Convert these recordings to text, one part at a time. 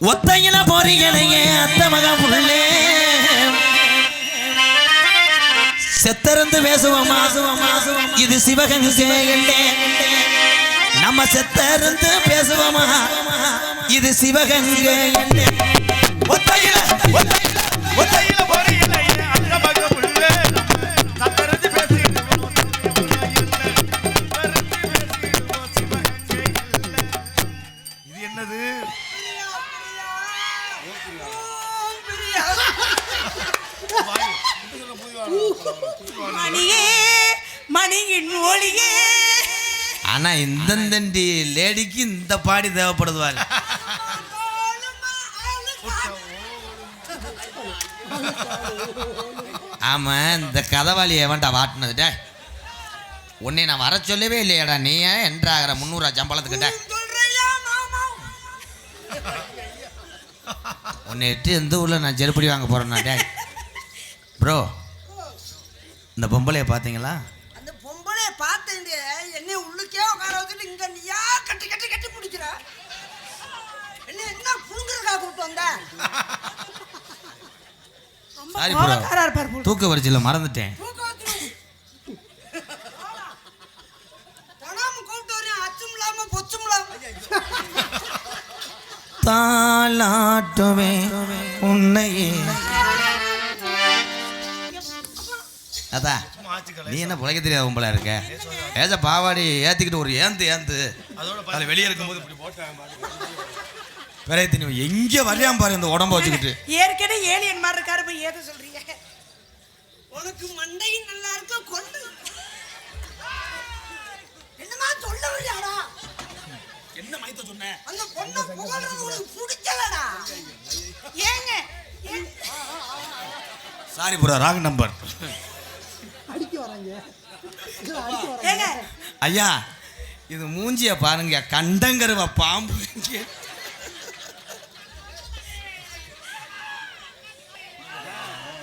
ஒத்தையில போறீங்களையே அத்த மக உள்ளே. செத்தருந்து பேசுவோமா? இது சிவகங்கை நம்ம செத்தருந்து பேசுவோமா? இது சிவகங்கை ஒத்தையில ஒத்தையில ஒத்தையில. மணியே மணியின் ஒளியே. ஆனா இந்த லேடிக்கு இந்த பாடி தேவைப்படுதுவாரு ஆமா இந்த கதவாளி எவன்டா வாட்டினதுட்ட உன்னை நான் வர சொல்லவே இல்லையாடா நீ ஏன் என்றாகிற முந்நூறுவா சம்பளத்துக்கிட்ட உன்னை எட்டு எந்த ஊரில் நான் செருப்படி வாங்க போகிறேன்னா டே ப்ரோ இந்த பொம்பளைய பார்த்தீங்களா? அந்த பொம்பளை பார்த்தேன் என்னை உள்ளுக்கே உட்கார வச்சுட்டு இங்க நீயா கட்டி கட்டி கட்டி பிடிக்கிற? என்ன என்ன புழுங்குறக்கா கூப்பிட்டு வந்த? Sorry bro. தூக்க வரிசையில் மறந்துட்டேன். தூக்கம் வந்துரும். அதா மாச்சுக்கலை நீ என்ன புழைக்க தெரியாத பொம்பளை இருக்க? ஏஜ பாவாடி ஏத்திக்கிட்டு ஒரு ஏந்து ஏந்து. அதோட வெளியே இருக்கும்போது இப்படி போட்டாங்க நீ எங்கே வரையாம பாரு இந்த உடம்ப வச்சுக்கிட்டு. ஏற்கனவே ஏலியன் மாதிரி இருக்காரு போய் ஏதோ சொல்றீங்க. உனக்கு மண்டையும் நல்லா இருக்க? கொண்டு என்னமா சொல்ல வழியாடா என்ன மைத்த சொன்னேன் அந்த பொண்ணை புகழ்றது உனக்கு பிடிக்கலடா. ஏங்க ஏங்க? சாரி ப்ரோ ராங் நம்பர் ஏங்க. ஐயா இது மூஞ்சிய பாருங்க. கண்டங்கருவ பாம்பு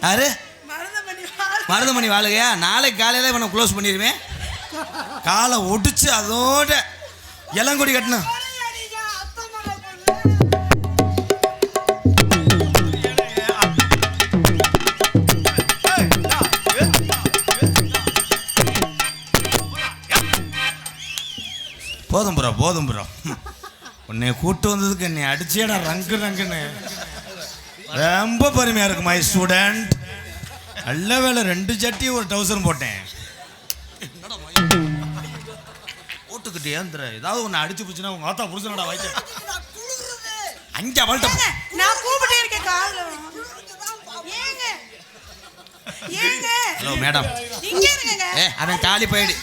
யாரு? வாழ் மருதமணி வாழுகையா நாளைக்கு காலையில இவனை க்ளோஸ் பண்ணிடுவேன். காலை ஒடிச்சு அதோட இளங்குடி கட்டணும். போதும் ப்ரோ போதும் ப்ரோ உன்னை கூட்டு வந்ததுக்கு என்னை அடிச்சேடா ரங்கு ரங்குன்னு. ரொம்ப பெருமையா இருக்கு மை ஸ்டூடெண்ட் நல்ல வேலை ரெண்டு சட்டி ஒரு டவுசர் போட்டேன். போட்டுக்கிட்டு ஏந்திர ஏதாவது ஒன்று அடிச்சு பிடிச்சுன்னா உங்க ஆத்தா புருஷனோட வயசு நான் குளிருது. அங்கே அவள்கிட்ட நான் கூப்பிட்டே இருக்கேன் காதுல. ஏங்க ஏங்க. Hello madam. அவன் காலி போயிடு.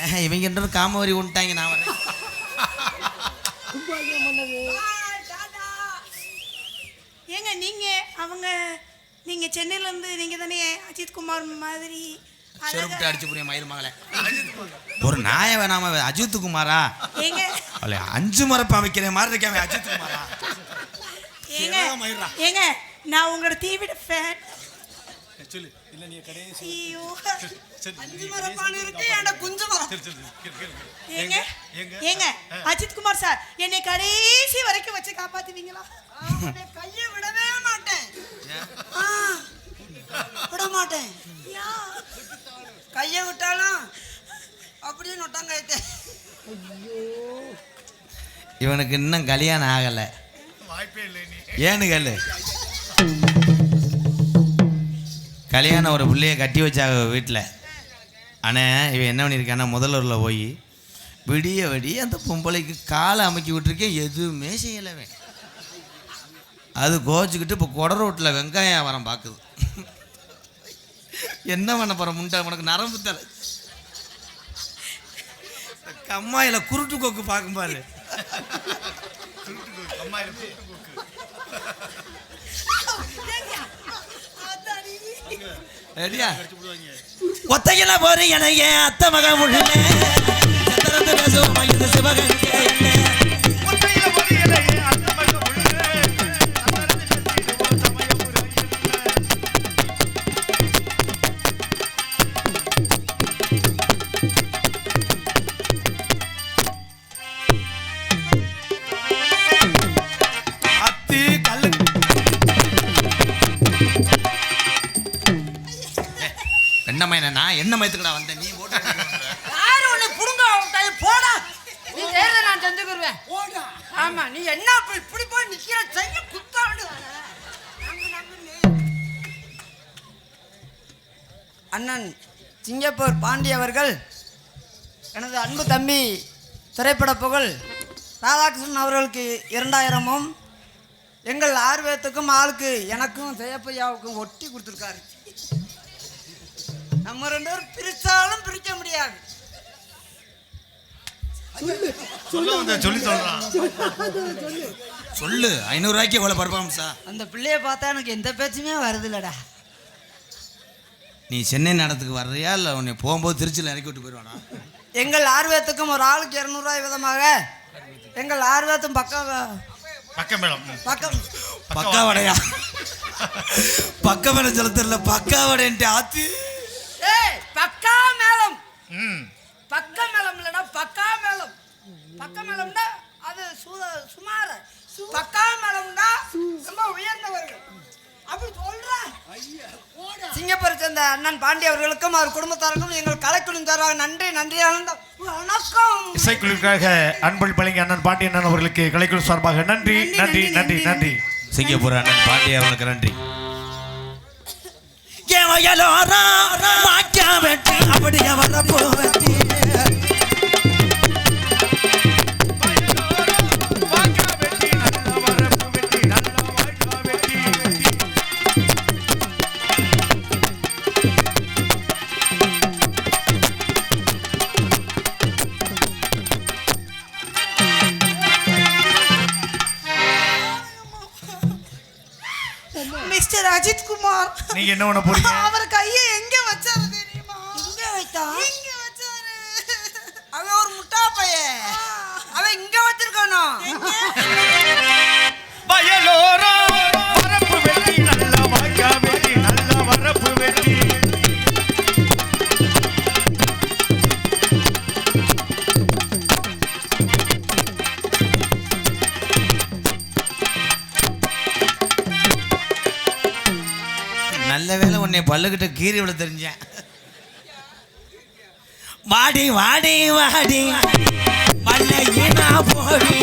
ஏன் இவங்க பேரும் காமவரி உண்டாங்க நான் வரேன். ஏங்க நீங்க அவங்க நீங்க சென்னையில இருந்து நீங்க தானே அஜித் குமார் மாதிரி செருப்பிட்டு அடிச்சு புரிய மயிர் மகளே. ஒரு நாய வேணாம அஜித் குமாரா? அவளை அஞ்சு மரப்பு அமைக்கிற மாதிரி இருக்காம அஜித் குமாரா? ஏங்க. ஏங்க நான் உங்களோட டிவியோட ஃபேன் சொல்லு. இல்ல நீ கடைசி ஐயோ. சரி, அஞ்சு மரப்பான இருக்கு என்கிட்ட குஞ்சு மரம். சரி சரி கேளு, கேளு. ஏங்க? ஏங்க? அஜித் குமார் சார் என்னை கடைசி வரைக்கும் வச்சு காப்பாத்துவீங்களா? கையை விடவே மாட்டேன். ஆ, விட மாட்டேன். கையை விட்டாலும் அப்படியே நொட்டாங்க இவனுக்கு இன்னும் கல்யாணம் ஆகல. வாய்ப்பே இல்லை நீ. ஏன்னு கேளு. கல்யாணம் ஒரு பிள்ளைய கட்டி வச்சாங்க வீட்டில். ஆனால் இவன் என்ன பண்ணியிருக்கான்னா முதல்வரில் போய் விடிய விடிய அந்த பொம்பளைக்கு காலை அமைக்கி விட்டுருக்கேன் எதுவுமே செய்யலவன் அது கோச்சிக்கிட்டு இப்போ கொட ரோட்டில் வெங்காயம் வியாபாரம் பார்க்குது. என்ன பண்ண போகிற முண்டை? உனக்கு நரம்பு தலை. கம்மாயில் குருட்டு கொக்கு பார்க்கும் பாரு. ஒத்தையில போறீங்க என் அத்தை மகன் உள்ள. பேசுவோம் சிவகங்கை நான் என்ன மயத்துக்கடா வந்தேன் நீ ஓட்டு யாரு உன்னை புடுங்க விட்டாங்க? போடா. நீ செய்யறத நான் செஞ்சுக்கிருவேன் போடா. ஆமா நீ என்ன இப்ப இப்படி போய் நிக்கிற? செய்ய குத்தாண்டு அண்ணன் சிங்கப்பூர் பாண்டி அவர்கள் எனது அன்பு தம்பி திரைப்பட புகழ் ராதாகிருஷ்ணன் அவர்களுக்கு இரண்டாயிரமும் எங்கள் ஆர்வத்துக்கும் ஆளுக்கு எனக்கும் ஜெயப்பையாவுக்கும் ஒட்டி கொடுத்துருக்காரு. ரெண்டு பேரும் பிரிச்சாலும் பிரிக்க முடியாது. சொல்ல. வந்த சொல்லி சொல்றான் சொல்லு. ஐநூறுரூவாய்க்கு எவ்வளோ பர்ஃபார்மன்ஸா அந்த பிள்ளைய பார்த்தா எனக்கு எந்த பேச்சுமே வருதில்லடா நீ சென்னை நடத்துக்கு வர்றியா இல்லை உன்னை போகும்போது திருச்சியில் இறக்கி விட்டு போயிடுவானா எங்கள் ஆர்வத்துக்கும் ஒரு ஆளுக்கு இரநூறுவாய் விதமாக எங்கள் ஆர்வத்தும் பக்கம் பக்கம் மேடம் பக்கம். பக்கா வடையா? பக்க சொல்ல தெரியல பக்கா வடைன்ட்டு ஆத்து. ஏய் பக்கா மேளம். ம். பக்க மேளம் இல்லடா பக்கா மேளம். பக்க மேளம்னா அது சுமார. பக்கா மேளம்னா ரொம்ப உயர்ந்தவர்கள். அப்படி சொல்ற சிங்கப்பூரை சேர்ந்த அண்ணன் பாண்டி அவர்களுக்கும் அவர் குடும்பத்தாருக்கும் எங்கள் கலைக்குழுவின் சார்பாக நன்றி நன்றி ஆனந்தம். வணக்கம். இசைக்குழுவிற்காக அன்பள் பழங்கி அண்ணன் பாண்டி அண்ணன் அவர்களுக்கு கலைக்குழு சார்பாக நன்றி நன்றி நன்றி. நன்றி. சிங்கப்பூர் அண்ணன் பாண்டி அவர்களுக்கு நன்றி. அப்படியே வரப்போ வெட்டி அஜித் குமார். நீங்க என்ன பண்ண போறீங்க? அவர் கையை எங்க வச்சாரு? உன்னை பல்லுக்கிட்ட கீறி விட தெரிஞ்சேன். வாடி வாடி வாடி. மல்லையினா போடி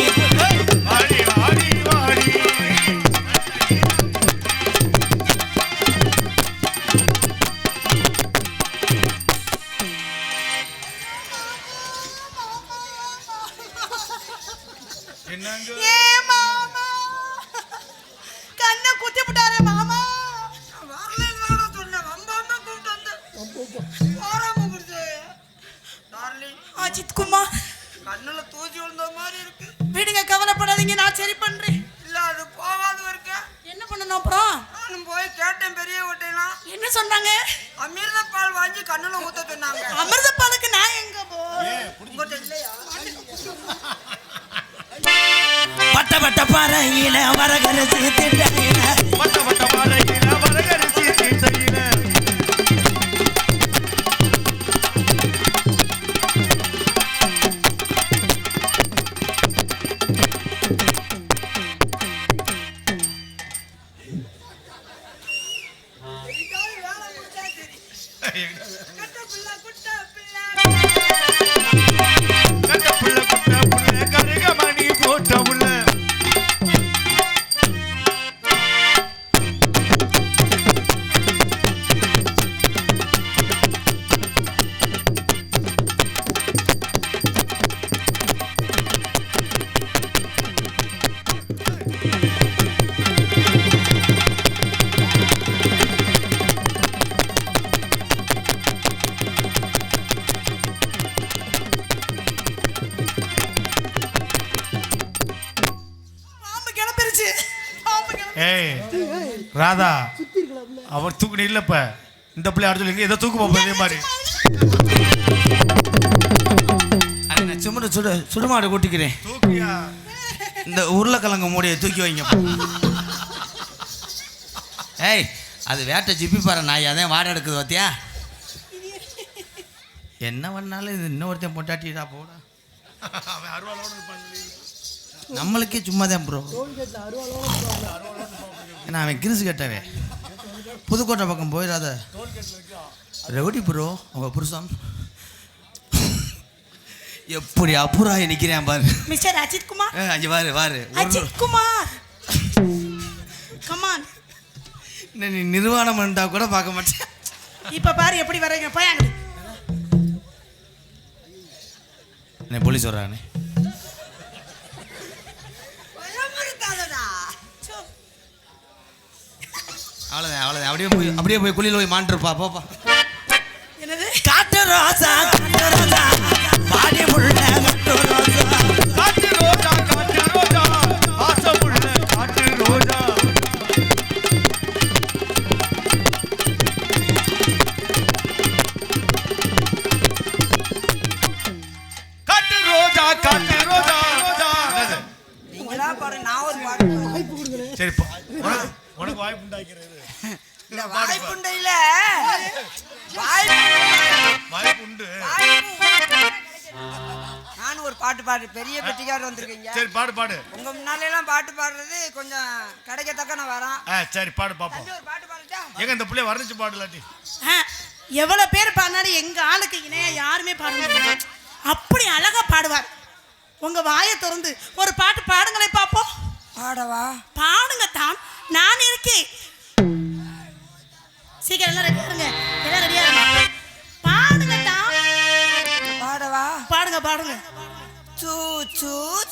சொன்னாங்க? அமிர்த பால் வாங்கி கண்ணுல ஊத்த சொன்னாங்க. அமிர்த பாலுக்கு நான் எங்க பட்ட பட்ட பாறையில வரகரசி கட்ட தூக்கு இல்லப்ப. இந்த பிள்ளை அடுத்து சொல்லி ஏதோ தூக்கு பாப்பா இதே மாதிரி. அண்ணே, நான் சும்மா சுடு சுடுமாடு கூட்டிக்கிறேன். இந்த உருளைக்கிழங்கு மூடியை தூக்கி வைங்க. ஏய் அது வேட்டை ஜிப்பி பாரு நாய் அதான் வாடை எடுக்குது பார்த்தியா என்ன பண்ணாலும் இது இன்னொருத்தன் பொட்டாட்டிடா போட. நம்மளுக்கே சும்மா தான் ப்ரோ ஏன்னா அவன் கிரிசு கட்டவே புதுக்கோட்டை பக்கம் போயிடாத. ரெவடி ப்ரோ உங்க புருஷன். எப்படி அப்புறம் நிக்கிறேன் பாரு. மிஸ்டர் அஜித் குமார் அங்க பாரு பாரு அஜித் குமார் கமான் நீ நிர்வாணம் பண்ணிட்டா கூட பார்க்க மாட்டேன். இப்ப பாரு எப்படி வர்றீங்க? போய் என்ன போலீஸ் வர்றானே. அவ்வளோதான் அவ்வளோதான் அப்படியே போய் அப்படியே போய் குளியில் போய் மாண்டிருப்பா போப்பா என்னது? காட்டு ரோசா பாடு. உங்க முன்னால எல்லாம் பாட்டு பாடுறது கொஞ்சம் கிடைக்கத்தக்க நான் வரேன். ஆ சரி பாடு பாப்போம். தம்பி ஒரு பாட்டு பாடுட்டா? எங்க இந்த பிள்ளைய வர்ணிச்சு பாடு இல்லாட்டி எவ்வளவு பேர் பாடினாலும் எங்க ஆளுக்கு இணையா யாருமே பாட முடியாது அப்படி அழகா பாடுவார். உங்க வாயை திறந்து ஒரு பாட்டு பாடுங்களே பாப்போம். பாடவா? பாடுங்க தான் நான் இருக்கேன். சீக்கிரம் எல்லாம் ரெடியா இருங்க. எல்லாம் ரெடியா இருங்க. பாடுங்க தான் பாடவா? பாடுங்க பாடுங்க.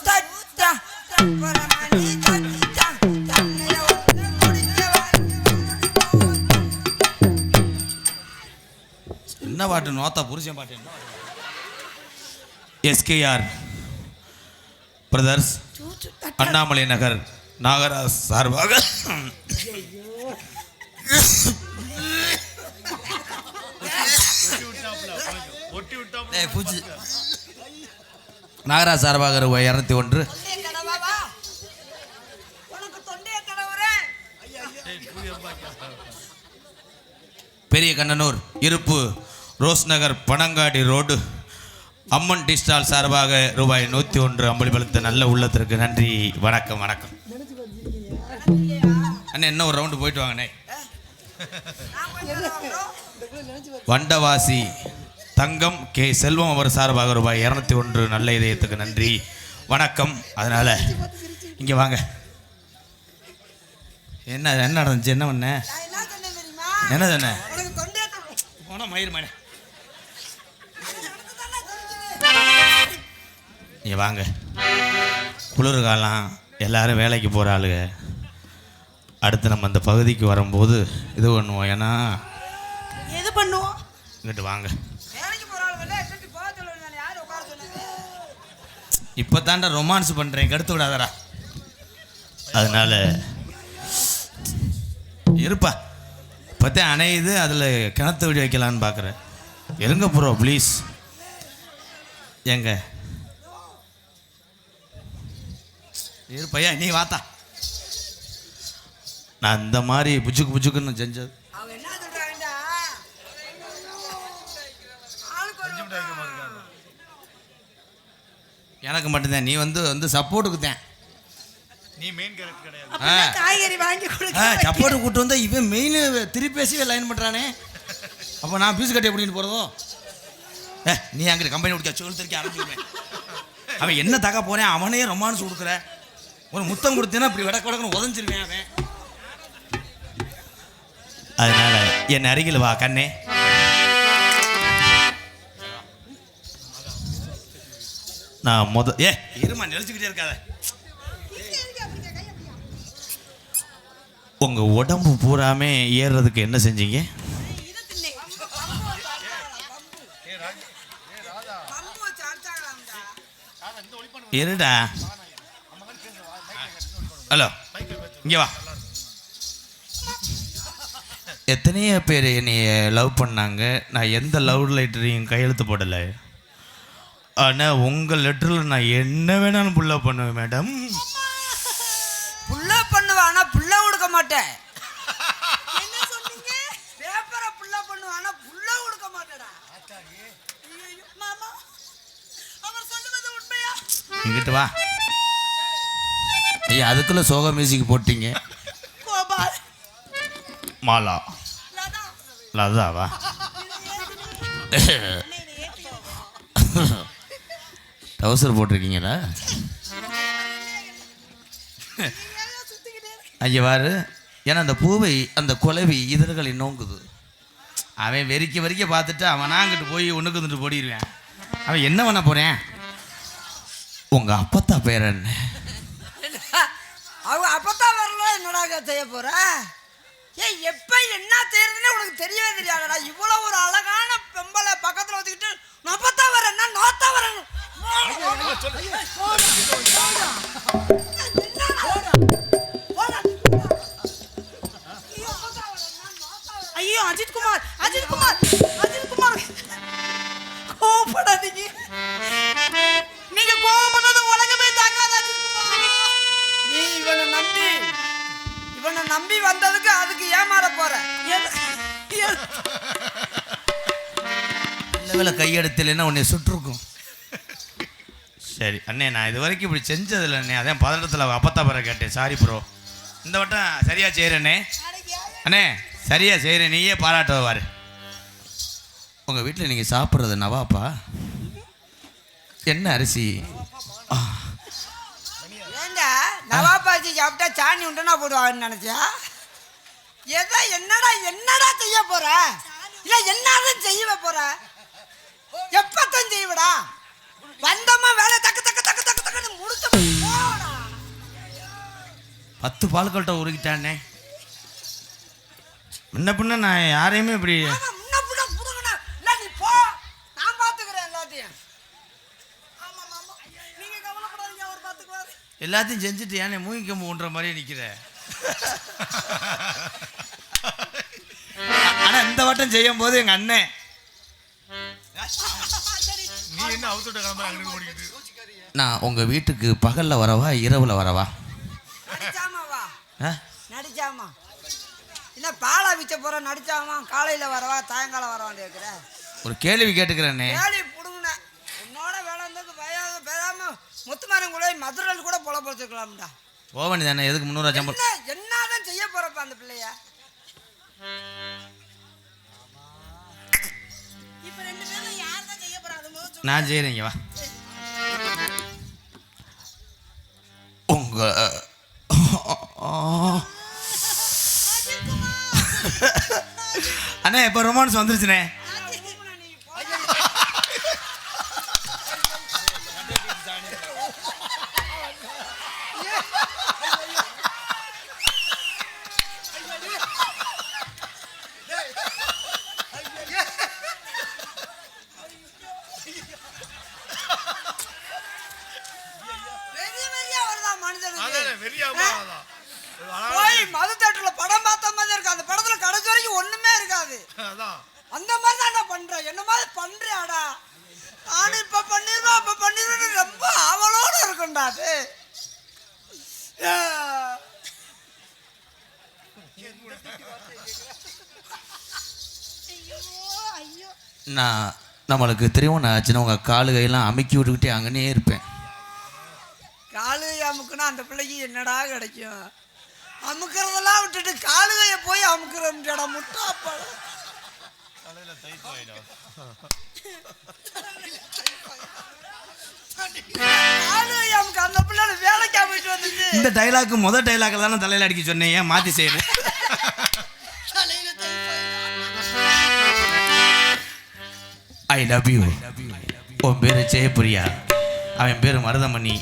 தட்டா. பரமணி தட்டா. என்ன பாட்டு? நோத்தா புருஷன் பாட்டு. என்ன எஸ்கேஆர் பிரதர்ஸ். அண்ணாமலை நகர் நாகராஜ் சார்பாக. ஒட்டி விட்டா பூச்சி. நாகராஜ் சார்பாக ரூபாய் இரநூத்தி ஒன்று. பெரிய கண்ணனூர் இருப்பு rose Nagar Panangadi road. Amman tea stall சார்பாக ரூபாய் நூற்றி ஒன்று அம்பளிபலத்த நல்ல உள்ளத்திற்கு நன்றி. வணக்கம் வணக்கம். அண்ணே என்ன ஒரு ரவுண்டு போயிட்டு வாங்கண்ணே. வண்டவாசி. தங்கம் கே செல்வம் அவர் சார்பாக ரூபாய் இரநூத்தி ஒன்று நல்ல இதயத்துக்கு நன்றி. வணக்கம். அதனால இங்கே வாங்க. என்ன என்ன நடந்துச்சு? என்ன பண்ண? என்ன கடவுறேன். போனா மயிர் மேலே நீ வாங்க. குளிர் காலம் எல்லாரும் வேலைக்கு போகிற ஆளுங்க அடுத்து நம்ம அந்த பகுதிக்கு வரும்போது இது பண்ணுவோம். ஏன்னா எது பண்ணுவோம்? இங்கிட்டு வாங்க வேலைக்கு போற ஆள் வந்து எப்படி போக சொல்லுவேன் யாரு உட்கார சொன்னது இப்போ தாண்டா ரொமான்ஸ் பண்ணுறேன் கெடுத்து விடாதடா அதனால் இருப்பா. பற்றி அணையுது அதில் கிணத்து விடி வைக்கலான்னு பார்க்குறேன் இருங்க ப்ரோ ப்ளீஸ் எங்க? இருப்பையா நீ வாத்தா. நான் இந்த மாதிரி புஜுக்கு புஜுக்குன்னு செஞ்சது அவங்க என்ன சொல்றாங்கடா ஆளுக்கு ஒரு எனக்கு மட்டும்தான். நீ வந்து வந்து சப்போர்ட்டுக்கு தான். நீ மெயின் கேரக்டர் கிடையாது. காய்கறி வாங்கி ஆ கொடுக்க சப்போர்ட்டு கூட்டு வந்தா இவன் மெயின் திருப்பி பேசி லைன் பண்ணுறானே அப்போ நான் பீஸ் கட்டி எப்படின்னு போகிறதோ ஏ நீ அங்கிட்டு கம்பெனி முடிக்க சொல்லி திருக்கி ஆரம்பிச்சுடுவேன் அவன் என்ன தக்க போறேன்? அவனே ரொமான்ஸ் கொடுக்குற. ஒரு முத்தம் கொடுத்தேன்னா இப்படி விடக்க விடக்கன்னு உதஞ்சிருவேன் அவன். அதனால என் அருகில் வா கண்ணே. நான் முத ஏ இருமா நினச்சிக்கிட்டே இருக்காத. உங்கள் உடம்பு பூராமே ஏறுறதுக்கு என்ன செஞ்சீங்க? இருடா. ஹலோ இங்கே வா. எத்தனையோ பேர் என்னைய லவ் பண்ணாங்க. நான் எந்த லவ் லெட்டரையும் கையெழுத்து போடலை. ஆனால் உங்கள் லெட்டரில் நான் என்ன வேணாலும் புள்ள பண்ணுவேன் மேடம் புள்ள பண்ணுவா ஆனா புள்ள கொடுக்க மாட்டேன். என்ன சொன்னீங்க? பேப்பரை புள்ள பண்ணுவா ஆனா புள்ள கொடுக்க மாட்டேடா மாமா. அவர் சொல்லுவது உண்மையா? இங்கிட்டு வா. ஐயா அதுக்குள்ளே சோக மியூசிக் போட்டீங்க. கோபால். மாலா. லதா. லதாவா? டவுசர் போட்டிருக்கீங்களா ஐயா வாரு ஏன்னா அந்த பூவை அந்த குலவி இதழ்களை நோங்குது. அவன் வெறிக்க வெறிக்க பார்த்துட்டு அவனா அங்கிட்டு போய் ஒன்றுக்கு வந்துட்டு போடிடுவேன். அவன் என்ன பண்ண போகிறேன் உங்கள் அப்பத்தா பேர் என்ன? அவங்க அப்பத்தா வரல என்னடா செய்ய போற? ஏய் எப்போ என்ன செய்யறதுன்னு உனக்கு தெரியவே தெரியாதடா. இவ்வளோ ஒரு அழகான பெம்பளை பக்கத்தில் வச்சுக்கிட்டு நொப்பத்தா வரேன்னா நோத்தா வரணும். ஐயோ அஜித் குமார் அஜித் குமார் அஜித் குமார் கோவப்படாதீங்க. நீங்க கோவப்படாத உலகமே தாங்காது அஜித் குமார் நீ இவனை நம்பி இவனை நம்பி வந்ததுக்கு அதுக்கு ஏமாற போற. லெவலில் கையெடுத்தலைன்னா உன்னை சுட்டிருக்கும். சரி அண்ணே நான் இது வரைக்கும் இப்படி செஞ்சதில்லை அண்ணே. அதான் பதட்டத்தில் அப்பத்தா பிற கேட்டேன். சாரி ப்ரோ இந்த வட்டம் சரியாக செய்கிறேண்ணே அண்ணே. சரியாக செய்கிறேன் நீயே பாராட்டுவார் உங்கள் வீட்டில் நீங்கள் சாப்பிட்றது நவாப்பா? என்ன அரிசி? ஆ, ஏண்டா சாப்பிட்டா சாணி உண்டனா போடுவாங்கன்னு நினைச்சியா? எதை என்னடா என்னடா செய்ய போகிற இல்லை என்னதான் செய்ய போகிற எப்பத்தான் செய்வடா? வந்தோமா வேலை தக்க தக்க தக்க தக்க தக்கன்னு முடிச்ச போடா பத்து பால்கொட்டை உருகிட்டானே முன்ன பின்ன நான் யாரையுமே இப்படி முன்ன பின்ன புடுங்கண்ணா. இல்ல, நீ போ. நான் பாத்துக்கிறேன் எல்லாத்தையும். நீங்க கவலைப்படாதீங்க அவர் பாத்துக்குவாரு எல்லாத்தையும் செஞ்சுட்டு ஏனே மூங்கி கம்பு மாதிரி நிற்கிற ஆனால் இந்த வட்டம் செய்யும் போது எங்கள் அண்ணன் என்ன ஓடிக்கிட்டு. நான் உங்கள் வீட்டுக்கு பகலில் வரவா இரவில் வரவா? நடிச்சாமா வா. ஆ? நடிச்சாமா. என்ன பாலா விச்ச போற நடிச்சாமா? காலையில வரவா சாயங்காலம் வரவான்னு கேக்குற? ஒரு கேள்வி கேட்டுக்கிறேண்ணே வேலி புடுங்கின. உன்னோட வேலை இருந்தது பயம் பேசாம முத்துமாரன் கூட மதுரையில் கூட பொல பொழைச்சிக்கலாம்டா ஓவனி தானே எதுக்கு முந்நூறுவா சம்பளம் என்ன என்னதான் செய்ய போறப்ப அந்த பிள்ளைய? இப்ப ரெண்டு பேரும் நான் செய்கிறேங்க வா. உங்க அண்ணே இப்போ ரொமான்ஸ் வந்துருச்சுண்ணே வெறி வெறியா வருதா மனுஷனுக்கு அதானே வெறியாமா அதான். போய் மது தேட்டர்ல படம் பார்த்த மாதிரி இருக்கு அந்த படத்துல கடைசி வரைக்கும் ஒண்ணுமே இருக்காது அதான் அந்த மாதிரி தான் நான் பண்றேன் என்ன மாதிரி பண்றியாடா நானும் இப்ப பண்ணிருவேன் அப்ப பண்ணிருவேன் ரொம்ப அவளோட இருக்கும்டா அது ஆ. நான் நம்மளுக்கு திருமணம் ஆச்சுன்னா உங்கள் காலு கையெல்லாம் அமுக்கி விட்டுக்கிட்டே அங்கனே இருப்பேன். காலு அமுக்குனா அந்த பிள்ளைக்கு என்னடா கிடைக்கும்? அமுக்கிறதெல்லாம் விட்டுட்டு காலுகைய போய் அமுக்குறோம்டா முட்டாப்பா. காலுகைய அமுக்கு அந்த இந்த டைலாக்கு முத டைலாக் தானே தலையில் அடிக்க சொன்னேன். ஏன் மாற்றி செய்கிறேன் ஐ லவ் யூ உன் பேர் ஜெயபிரியா. அவன் பேர் மருதமணி.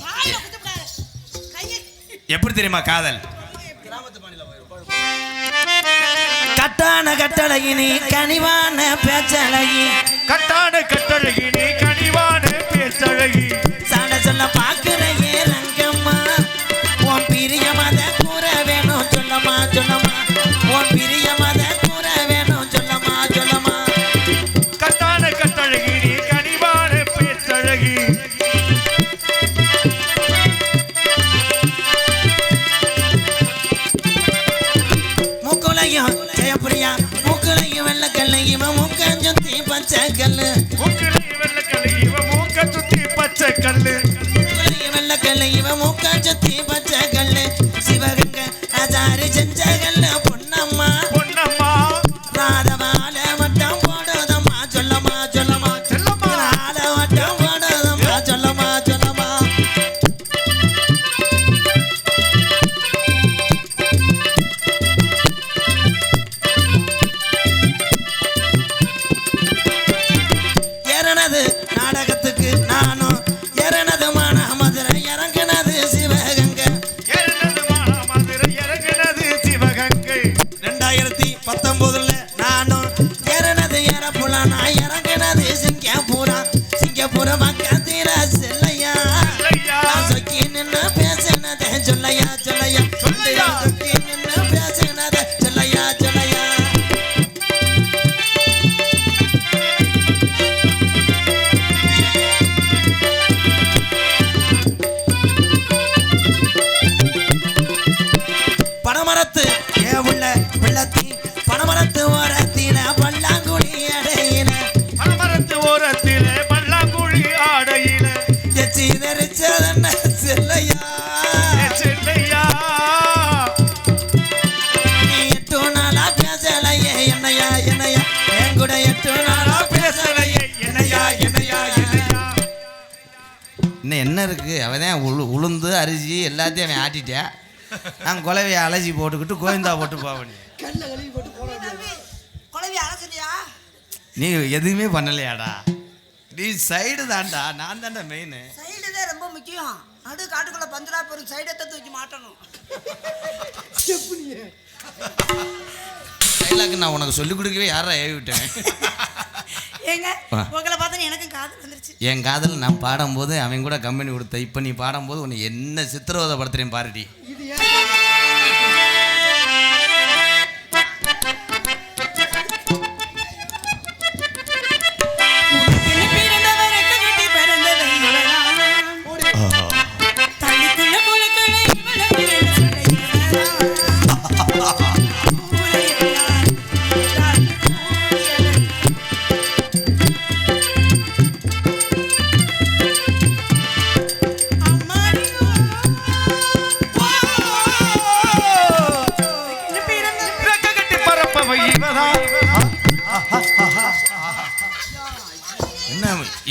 எப்படி தெரியுமா காதல்? கட்டான கட்டழகினி கனிவான பேச்சழகி கட்டான கட்டழகி நீ கனிவான பேச்சழகி. சாட சொல்ல பாக்குறையே ரங்கம்மா. உன் பிரியமத கூற வேணும் சொல்லமா சொல்லமா. உன் பிரிய பச்சை கல்லு வெள்ளக்கல்லு இவ மூக்க சுத்தி பச்சை கல்லு வெள்ளக்கல்ல இவன் மூக்கஞ்சும் தீ என்ன இருக்கு? அவன் தான் உளு உளுந்து அரிசி எல்லாத்தையும் அவன் ஆட்டிட்டேன். நான் குலவையை அலசி போட்டுக்கிட்டு கோவிந்தா போட்டு போவேன் நீ எதுவுமே பண்ணலையாடா? நீ சைடு தான்டா நான் தான்டா மெயின் சைடு தான் ரொம்ப முக்கியம். நடு காட்டுக்குள்ள பஞ்சரா பெரும் சைடத்தை தூக்கி மாட்டணும். டைலாக் நான் உனக்கு சொல்லிக் கொடுக்கவே யாரா ஏவி விட்டேன்? ஏங்க ஆ. உங்களை பார்த்தா எனக்கும் காது வந்துருச்சு. என் காதல் நான் பாடும்போது அவன் கூட கம்பெனி கொடுத்த இப்போ நீ பாடும்போது உன்னை என்ன சித்திரவதை படுத்துறேன் பாருடி.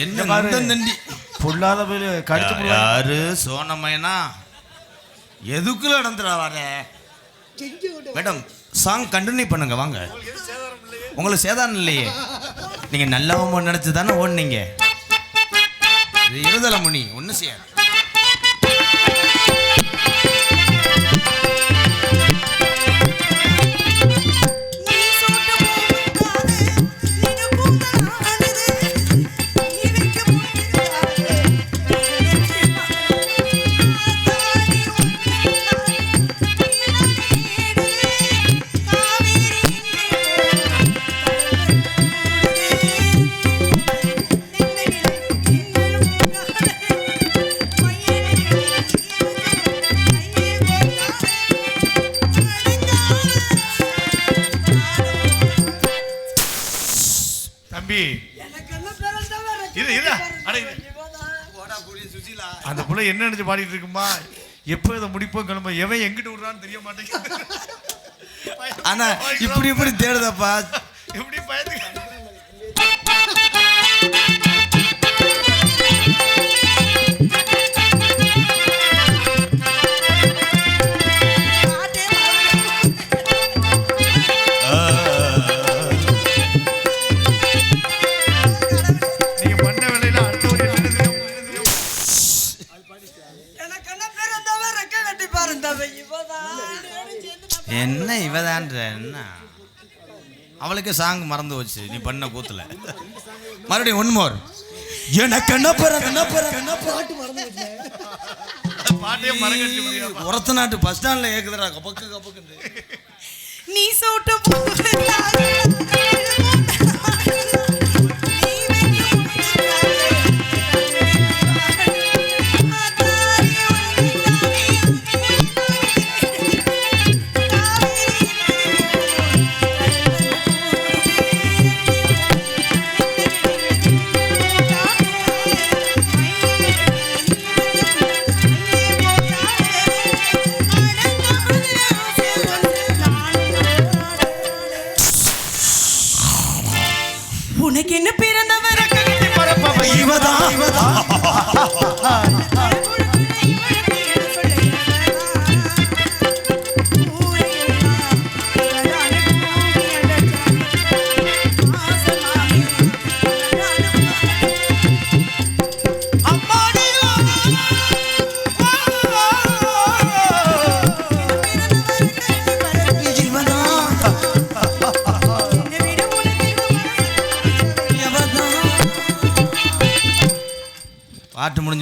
என்ன தண்டி பொல்லாத போய் கடிச்சு. யாரு? சோனமையனா? எதுக்குள்ள நடந்துடா வர? மேடம் சாங் கண்டினியூ பண்ணுங்க வாங்க. உங்களுக்கு சேதாரம் இல்லையே. நீங்க நல்லவங்க நினைச்சு தானே ஓடுனீங்க. இது இருதலை முனி ஒன்றும் செய்யாது. என்ன நினைச்சு பாடிட்டு இருக்குமா? எப்போ இதை முடிப்போம் கிளம்ப எவன் எங்கிட்ட விடுறான்னு தெரிய மாட்டேங்குது. ஆனா இப்படி இப்படி தேடுதப்பா. எப்படி பயந்து அவளுக்கு சாங் மறந்து போச்சு நீ பண்ண கூத்துல. மறுபடியும் ஒன் மோர் எனக்கு என்ன பிறகு என்ன பிறகு என்ன பாட்டு பாட்டையே மறக்கடிச்சு முடியாது உரத்த நாட்டு பஸ் ஸ்டாண்ட்ல கேக்குதுடா கபக்கு கபக்கு நீ சூட்ட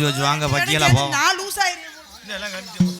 வச்சு வாங்க பக்கியலா போவோம்